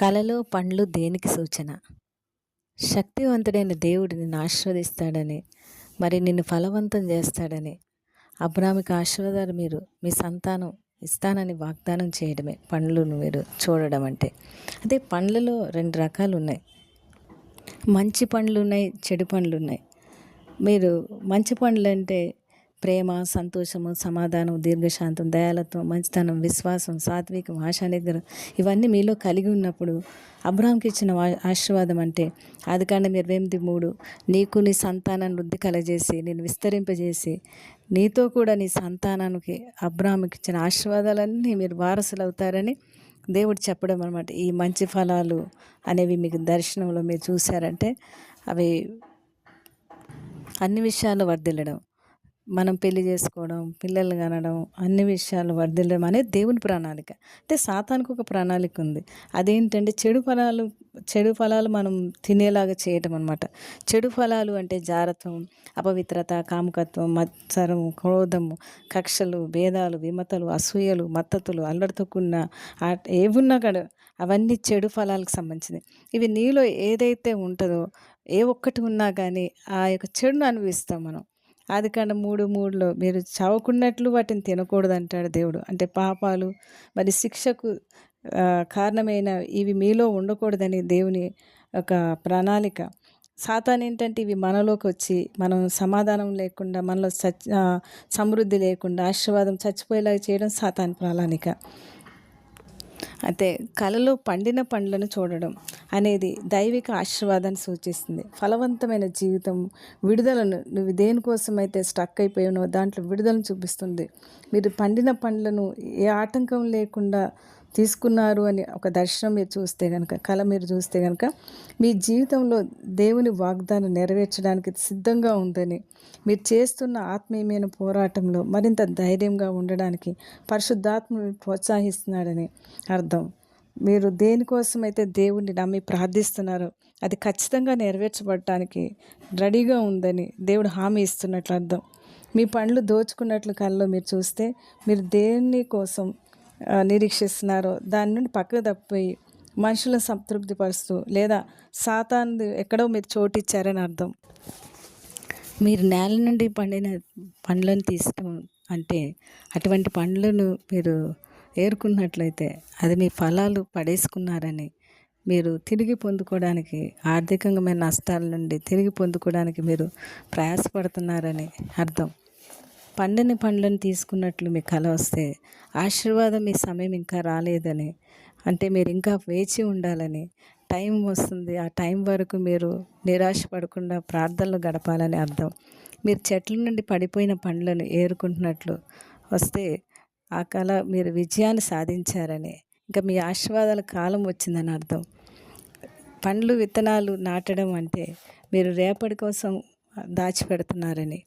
కలలో పండ్లు దేనికి సూచన? శక్తివంతుడైన దేవుడు నిన్ను ఆశీర్వదిస్తాడని మరి నిన్ను ఫలవంతం చేస్తాడని. అబ్రామికి ఆశీర్వాదాలు మీరు మీ సంతానం ఇస్తానని వాగ్దానం చేయడమే పండ్లను మీరు చూడడం అంటే. అదే పండ్లలో రెండు రకాలు ఉన్నాయి. మంచి పండ్లు ఉన్నాయి చెడు పండ్లు ఉన్నాయి. మీరు మంచి పండ్లు అంటే ప్రేమ సంతోషము సమాధానం దీర్ఘశాంతం దయాలత్వం మంచితనం విశ్వాసం సాత్వికం ఆశానిగ్రహం ఇవన్నీ మీలో కలిగి ఉన్నప్పుడు అబ్రాహంకి ఇచ్చిన వా- ఆశీర్వాదం అంటే ఆది కాండం ఇరవై ఎనిమిది మూడు. నీకు నీ సంతానాన్ని వృద్ధి కలజేసి నేను విస్తరింపజేసి నీతో కూడా నీ సంతానానికి అబ్రాహంకి ఇచ్చిన ఆశీర్వాదాలన్నీ మీరు వారసులు అవుతారని దేవుడు చెప్పడం అనమాట ఈ మంచి ఫలాలు అనేవి మీకు దర్శనంలో మీరు చూశారంటే అవి అన్ని విషయాలు వర్ధిల్లడం. మనం పెళ్ళి చేసుకోవడం పిల్లలు కనడం అన్ని విషయాలు వర్ధిల్లడం అనేది దేవుని ప్రణాళిక. అంటే సాతానికి ఒక ప్రణాళిక ఉంది. అదేంటంటే చెడు ఫలాలు చెడు ఫలాలు మనం తినేలాగా చేయటం అనమాట చెడు ఫలాలు అంటే జారత్వం అపవిత్రత కామకత్వం మత్సరం క్రోధము కక్షలు భేదాలు విమతలు అసూయలు మత్తతులు అల్లరితో కూడిన ఆ- ఏవున్నా కూడా అవన్నీ చెడు ఫలాలకు సంబంధించినవి. ఇవి నీలో ఏదైతే ఉంటుందో ఏ ఒక్కటి ఉన్నా కానీ ఆ యొక్క చెడును అనుభవిస్తాం మనం. ఆది కాండ మూడు మూడులో మీరు చావకున్నట్లు వాటిని తినకూడదు అంటాడు దేవుడు. అంటే పాపాలు మరి శిక్షకు కారణమైన ఇవి మీలో ఉండకూడదని దేవుని ఒక ప్రణాళిక. సాతాన్ ఏంటంటే ఇవి మనలోకి వచ్చి మనం సమాధానం లేకుండా మనలో సచ్ సమృద్ధి లేకుండా ఆశీర్వాదం చచ్చిపోయేలాగా చేయడం సాతాన్ ప్రణాళిక. అయితే కలలో పండిన పండ్లను చూడడం. అనేది దైవిక ఆశీర్వాదాన్ని సూచిస్తుంది. ఫలవంతమైన జీవితం విడుదలను నువ్వు దేనికోసమైతే స్టక్ అయిపోయానో దాంట్లో విడుదలను చూపిస్తుంది. మీరు పండిన పండ్లను ఏ ఆటంకం లేకుండా తీసుకున్నారు అని ఒక దర్శనం మీరు చూస్తే కనుక కళ మీరు చూస్తే కనుక మీ జీవితంలో దేవుని వాగ్దానం నెరవేర్చడానికి సిద్ధంగా ఉందని మీరు చేస్తున్న ఆత్మీయమైన పోరాటంలో మరింత ధైర్యంగా ఉండడానికి పరిశుద్ధాత్మని ప్రోత్సహిస్తున్నాడని అర్థం. మీరు దేనికోసమైతే దేవుణ్ణి నమ్మి ప్రార్థిస్తున్నారో అది ఖచ్చితంగా నెరవేర్చబడటానికి రెడీగా ఉందని దేవుడు హామీ ఇస్తున్నట్లు అర్థం. మీ పండ్లు దోచుకున్నట్లు కల్లో మీరు చూస్తే మీరు దేని కోసం నిరీక్షిస్తున్నారో దాని నుండి పక్కకు తప్పిపోయి మనుషులను సంతృప్తిపరుస్తూ లేదా సాతాన్ ఎక్కడో మీరు చోటు ఇచ్చారని అర్థం. మీరు నేల నుండి పండిన పండ్లను తీసుకో అంటే అటువంటి పండ్లను మీరు ఏరుకున్నట్లయితే అది మీ ఫలాలు పడేసుకున్నారని మీరు తిరిగి పొందుకోవడానికి ఆర్థికంగా నష్టాల నుండి తిరిగి పొందుకోవడానికి మీరు ప్రయాసపడుతున్నారని అర్థం. పండని పండ్లను తీసుకున్నట్లు మీ కల వస్తే ఆశీర్వాదం మీ సమయం ఇంకా రాలేదని అంటే మీరు ఇంకా వేచి ఉండాలని టైం వస్తుంది. ఆ టైం వరకు మీరు నిరాశ పడకుండా ప్రార్థనలు గడపాలని అర్థం. మీరు చెట్ల నుండి పడిపోయిన పండ్లను ఏరుకుంటున్నట్లు వస్తే ఆ కళ మీరు విజయాన్ని సాధించారని. ఇంకా మీ ఆశీర్వాదాల కాలం వచ్చిందని అర్థం. పండ్లు విత్తనాలు నాటడం అంటే మీరు రేపటి కోసం దాచిపెడుతున్నారని.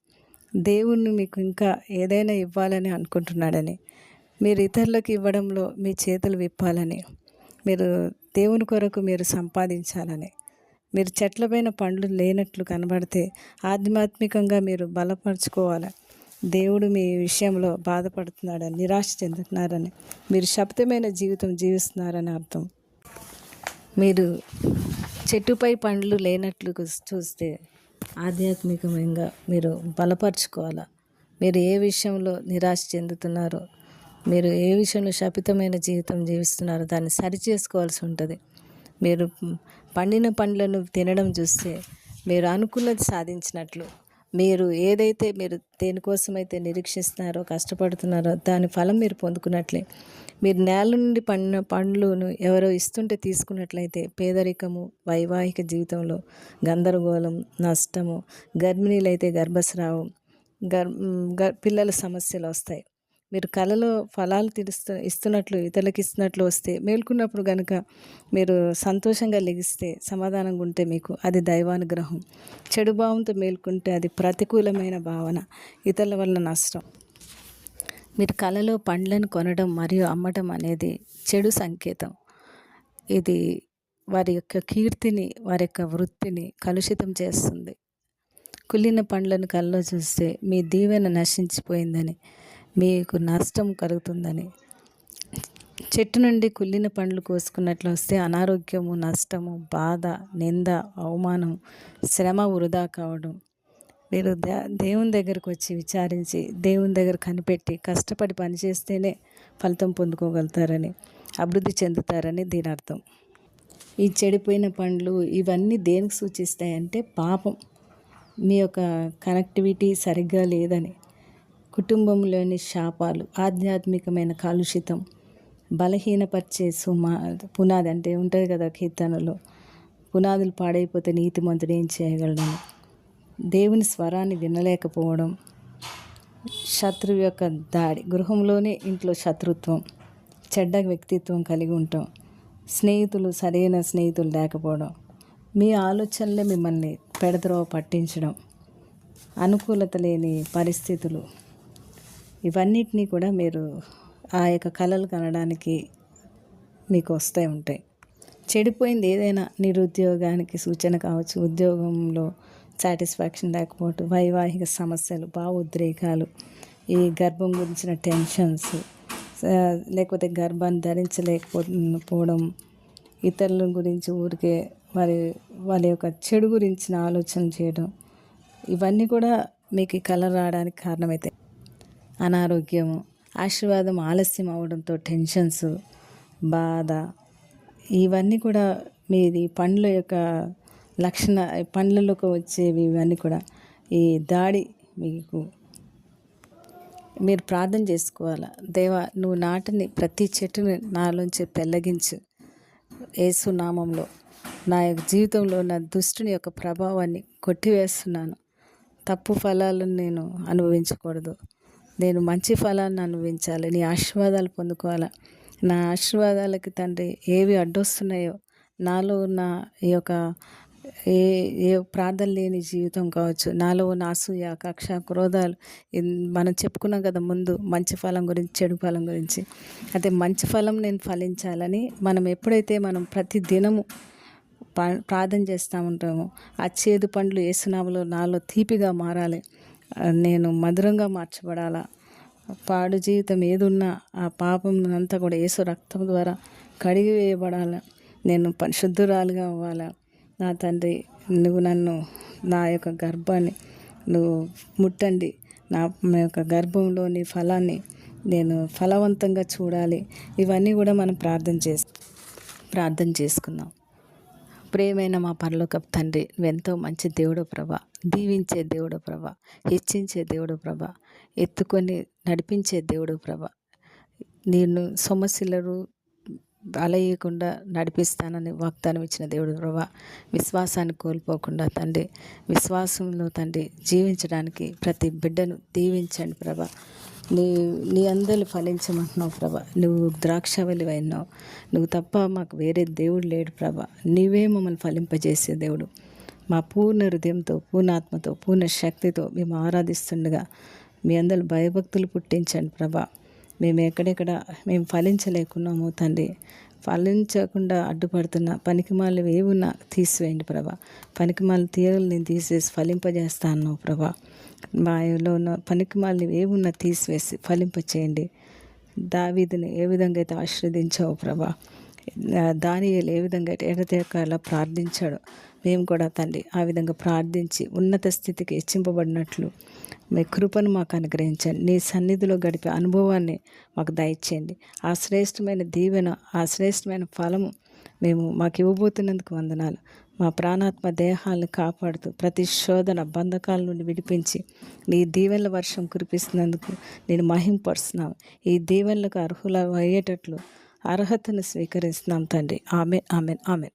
దేవుణ్ణి మీకు ఇంకా ఏదైనా ఇవ్వాలని అనుకుంటున్నాడని. మీరు ఇతరులకు ఇవ్వడంలో మీ చేతులు విప్పాలని. మీరు దేవుని కొరకు మీరు సంపాదించాలని. మీరు చెట్లపైన పండ్లు లేనట్లు కనబడితే ఆధ్యాత్మికంగా మీరు బలపరుచుకోవాలి దేవుడు మీ విషయంలో బాధపడుతున్నాడని నిరాశ చెందుతున్నారని మీరు శబ్దమైన జీవితం జీవిస్తున్నారని అర్థం. మీరు చెట్టుపై పండ్లు లేనట్లు చూస్తే ఆధ్యాత్మికంగా మీరు బలపరుచుకోవాలా? మీరు ఏ విషయంలో నిరాశ చెందుతున్నారో మీరు ఏ విషయంలో శపితమైన జీవితం జీవిస్తున్నారో దాన్ని సరి చేసుకోవాల్సి ఉంటుంది. మీరు పండిన పండ్లను తినడం చూస్తే మీరు అనుకున్నది సాధించినట్లు మీరు ఏదైతే మీరు దేనికోసమైతే నిరీక్షిస్తున్నారో కష్టపడుతున్నారో దాని ఫలం మీరు పొందుకున్నట్లే. మీరు నేల నుండి పండిన పండ్లను ఎవరో ఇస్తుంటే తీసుకున్నట్లయితే పేదరికము వైవాహిక జీవితంలో గందరగోళం నష్టము గర్భిణీలైతే గర్భస్రావం గర్ గర్ పిల్లల సమస్యలు వస్తాయి. మీరు కళలో ఫలాలు తీరుస్తూ ఇస్తున్నట్లు ఇతరులకు ఇస్తున్నట్లు వస్తే మేల్కొన్నప్పుడు కనుక మీరు సంతోషంగా లెగిస్తే సమాధానంగా ఉంటే మీకు అది దైవానుగ్రహం. చెడు భావంతో మేల్కొంటే అది ప్రతికూలమైన భావన. ఇతరుల వలన నష్టం. మీరు కళలో పండ్లను కొనడం మరియు అమ్మటం అనేది చెడు సంకేతం. ఇది వారి యొక్క కీర్తిని వారి యొక్క వృత్తిని కలుషితం చేస్తుంది. కుళ్ళిన పండ్లను కళ్ళలో చూస్తే మీ దీవెన నశించిపోయిందని మీకు నష్టం కలుగుతుందని. చెట్టు నుండి కుళ్ళిన పండ్లు కోసుకున్నట్లు వస్తే అనారోగ్యము నష్టము బాధ నింద అవమానం శ్రమ వృధా కావడం. మీరు దేవుని దగ్గరకు వచ్చి విచారించి దేవుని దగ్గర కనిపెట్టి కష్టపడి పనిచేస్తేనే ఫలితం పొందుకోగలుగుతారని అభివృద్ధి చెందుతారని దీని అర్థం ఈ చెడిపోయిన పండ్లు ఇవన్నీ దేనికి సూచిస్తాయంటే పాపం. మీ యొక్క కనెక్టివిటీ సరిగ్గా లేదని. కుటుంబంలోని శాపాలు ఆధ్యాత్మికమైన కాలుషితం బలహీనపరిచే సుమా పునాది అంటే ఉంటుంది కదా కీర్తనలో. పునాదులు పాడైపోతే నీతిమంతుడు ఏం చేయగలడని దేవుని స్వరాన్ని వినలేకపోవడం శత్రువు యొక్క దాడి గృహంలోనే ఇంట్లో శత్రుత్వం చెడ్డ వ్యక్తిత్వం కలిగి ఉంటాం స్నేహితులు సరైన స్నేహితులు లేకపోవడం మీ ఆలోచనలే మిమ్మల్ని పెడద్రోవ పట్టించడం అనుకూలత లేని పరిస్థితులు. ఇవన్నిటినీ కూడా మీరు ఆ యొక్క కళలు కనడానికి మీకు వస్తూ ఉంటాయి. చెడిపోయింది ఏదైనా నిరుద్యోగానికి సూచన కావచ్చు ఉద్యోగంలో సాటిస్ఫాక్షన్ లేకపోవటం వైవాహిక సమస్యలు భావోద్రేకాలు ఈ గర్భం గురించిన టెన్షన్స్ లేకపోతే గర్భాన్ని ధరించలేకపోవడం ఇతరుల గురించి ఊరికే వారి వాళ్ళ యొక్క చెడు గురించిన ఆలోచన చేయడం ఇవన్నీ కూడా మీకు కళ రావడానికి కారణమైతే అనారోగ్యము ఆశీర్వాదం ఆలస్యం అవడంతో టెన్షన్స్ బాధ ఇవన్నీ కూడా మీది పండ్ల యొక్క లక్షణ పండ్లలోకి వచ్చేవి ఇవన్నీ కూడా ఈ దాడి మీకు మీరు ప్రార్థన చేసుకోవాలి? దేవా నువ్వు నాటని ప్రతి చెట్టుని నాలోంచి పెళ్ళగించు ఏసు నామంలో నా యొక్క జీవితంలో నా దుష్టుని యొక్క ప్రభావాన్ని కొట్టివేస్తున్నాను. తప్పు ఫలాలను నేను అనుభవించకూడదు. నేను మంచి ఫలాన్ని అనుభవించాలి. నీ ఆశీర్వాదాలు పొందుకోవాలా? నా ఆశీర్వాదాలకి తండ్రి ఏవి అడ్డొస్తున్నాయో నాలో ఉన్న ఈ యొక్క ఏ ఏ ప్రార్థన లేని జీవితం కావచ్చు నాలో ఉన్న అసూయ కక్ష క్రోధాలు మనం చెప్పుకున్నాం కదా ముందు మంచి ఫలం గురించి చెడు ఫలం గురించి. అయితే మంచి ఫలం నేను ఫలించాలని మనం ఎప్పుడైతే మనం ప్రతి దినము ప్రార్థన చేస్తూ ఉంటామో ఆ చేదు పండ్లు వేసినాములో నాలో తీపిగా మారాలి. నేను మధురంగా మార్చబడాలా? పాడు జీవితం ఏదున్నా ఆ పాపం అంతా కూడా ఏసు రక్తం ద్వారా కడిగి వేయబడాలా నేను పరిశుద్ధురాలుగా అవ్వాలా? నా తండ్రి నువ్వు నన్ను నా యొక్క గర్భాన్ని నువ్వు ముట్టండి. నా యొక్క గర్భంలోని ఫలాన్ని నేను ఫలవంతంగా చూడాలి. ఇవన్నీ కూడా మనం ప్రార్థన చేసి ప్రార్థన చేసుకుందాం. ప్రేమైన మా పరలోక తండ్రి నువ్వెంతో మంచి దేవుడు ప్రభ. దీవించే దేవుడు ప్రభ. హెచ్చించే దేవుడు ప్రభ. ఎత్తుకొని నడిపించే దేవుడు ప్రభ. నేను సమస్యలు అలయకుండా నడిపిస్తానని వాగ్దానం ఇచ్చిన దేవుడు ప్రభా. విశ్వాసాన్ని కోల్పోకుండా తండ్రి విశ్వాసంలో తండ్రి జీవించడానికి ప్రతి బిడ్డను దీవించండి ప్రభా. నీ నీ అందరు ఫలించమంటున్నావు ప్రభా. నువ్వు ద్రాక్షవలి అయినావు నువ్వు తప్ప మాకు వేరే దేవుడు లేడు ప్రభా. నీవే మమ్మల్ని ఫలింపజేసే దేవుడు. మా పూర్ణ హృదయంతో పూర్ణాత్మతో పూర్ణ శక్తితో మేము ఆరాధిస్తుండగా మీ అందరు భయభక్తులు పుట్టించండి ప్రభా. మేము ఎక్కడెక్కడ మేము ఫలించలేకున్నాము తండ్రి. ఫలించకుండా అడ్డుపడుతున్న పనికిమాలు ఏమున్నా తీసివేయండి ప్రభా. పనికిమాల తీరలు నేను తీసేసి ఫలింపజేస్తాను ప్రభా. మాయలో ఉన్న పనికిమాలని ఏమున్నా తీసివేసి ఫలింపచేయండి దావీదిని ఏ విధంగా అయితే ఆశీర్వదించావు ప్రభా? దాని ఏ విధంగా అయితే ఎడతెకాల ప్రార్థించాడు? మేము కూడా తండ్రి ఆ విధంగా ప్రార్థించి ఉన్నత స్థితికి హెచ్చింపబడినట్లు మీ కృపను మాకు అనుగ్రహించండి. నీ సన్నిధిలో గడిపే అనుభవాన్ని మాకు దయచేయండి. ఆ శ్రేష్టమైన దీవెన ఆ శ్రేష్టమైన ఫలము మేము మాకు ఇవ్వబోతున్నందుకు వందనాలు. మా ప్రాణాత్మ దేహాలను కాపాడుతూ ప్రతి శోధన బంధకాల నుండి విడిపించి నీ దీవెనల వర్షం కురిపిస్తున్నందుకు నేను మహింపరుస్తున్నాను ఈ దీవెనలకు అర్హుల అయ్యేటట్లు అర్హతను స్వీకరిస్తున్నాం తండ్రి. ఆమె ఆమెన్ ఆమెన్.